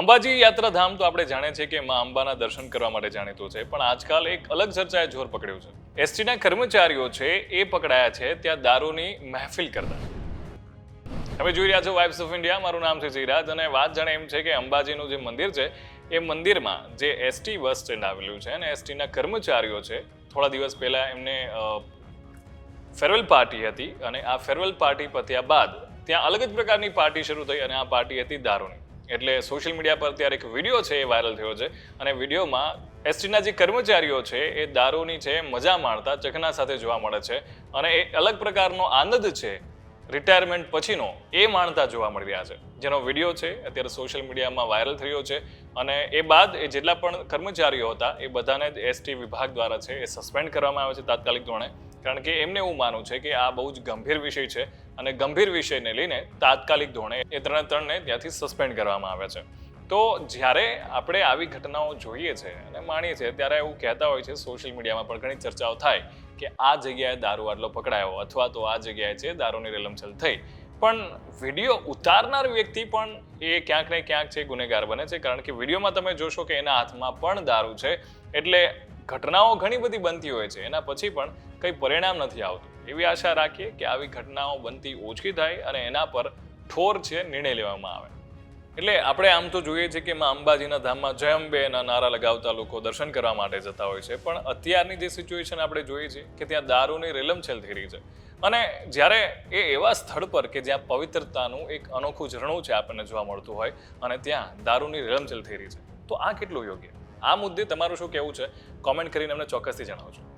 અંબાજી યાત્રાધામ તો આપણે જાણે છે કે મા અંબાના દર્શન કરવા માટે જાણીતું છે, પણ આજકાલ એક અલગ ચર્ચાએ જોર પકડ્યું છે. એસટીના કર્મચારીઓ છે, એ પકડાયા છે, ત્યાં દારૂની મહેફિલ કરતા. તમે જોઈ રહ્યા છો વાઇબ્સ ઓફ ઇન્ડિયા મારું નામ છે જીરાજ અને વાત જાણે એમ છે કે અંબાજીનું જે મંદિર છે, એ મંદિરમાં જે એસટી બસ સ્ટેન્ડ આવેલું છે અને એસટીના કર્મચારીઓ છે, થોડા દિવસ પહેલાં એમને ફેરવેલ પાર્ટી હતી અને આ ફેરવેલ પાર્ટી પત્યા બાદ ત્યાં અલગ જ પ્રકારની પાર્ટી શરૂ થઈ અને આ પાર્ટી હતી દારૂની. એટલે સોશિયલ મીડિયા પર ત્યારે એક વીડિયો છે એ વાયરલ થયો છે. અને વિડીયોમાં એસટીના જે કર્મચારીઓ છે, એ દારૂની છે, મજા માણતા ચકના સાથે જોવા મળે છે. અને એ અલગ પ્રકારનો આનંદ છે રિટાયરમેન્ટ પછીનો, એ માણતા જોવા મળી રહ્યા છે. જેનો વીડિયો છે, અત્યારે સોશિયલ મીડિયામાં વાયરલ થયો છે. અને એ બાદ એ જેટલા પણ કર્મચારીઓ હતા, એ બધાને જ એસટી વિભાગ દ્વારા છે, એ સસ્પેન્ડ કરવામાં આવે છે તાત્કાલિક ધોરણે. કારણ કે એમને એવું માનવું છે કે આ બહુ જ ગંભીર વિષય છે અને ગંભીર વિષયને લઈને તાત્કાલિક ધોરણે એ ત્રણે ત્રણને ત્યાંથી સસ્પેન્ડ કરવામાં આવે છે. તો જ્યારે આપણે આવી ઘટનાઓ જોઈએ છે અને માણીએ છીએ, ત્યારે એવું કહેતા હોય છે સોશિયલ મીડિયામાં પણ ઘણી ચર્ચાઓ થાય કે આ જગ્યાએ દારૂ આટલો પકડાયો અથવા તો આ જગ્યાએ છે દારૂની રેલમછલ થઈ. પણ વીડિયો ઉતારનાર વ્યક્તિ પણ એ ક્યાંક ને ક્યાંક છે, ગુનેગાર બને છે, કારણ કે વિડીયોમાં તમે જોશો કે એના હાથમાં પણ દારૂ છે. એટલે ઘટનાઓ ઘણી બધી બનતી હોય છે. એના પછી પણ કંઈ પરિણામ નથી આવતું. એવી આશા રાખીએ કે આવી ઘટનાઓ બનતી ઓછી થાય અને એના પર ઠોર છે નિર્ણય લેવામાં આવે. એટલે આપણે આમ તો જોઈએ છે કે માં અંબાજીના ધામમાં જય અંબેના નારા લગાવતા લોકો દર્શન કરવા માટે જતા હોય છે. પણ અત્યારની જે સિચ્યુએશન આપણે જોઈએ છીએ કે ત્યાં દારૂની રેલમછેલ થઈ રહી છે. અને જ્યારે એ એવા સ્થળ પર કે જ્યાં પવિત્રતાનું એક અનોખું ઝરણું છે આપણને જોવા મળતું હોય અને ત્યાં દારૂની રેલમછેલ થઈ રહી છે. તો આ કેટલું યોગ્ય? આ મુદ્દે તમારું શું કહેવું છે? કોમેન્ટ કરીને અમને ચોક્કસથી જણાવજો.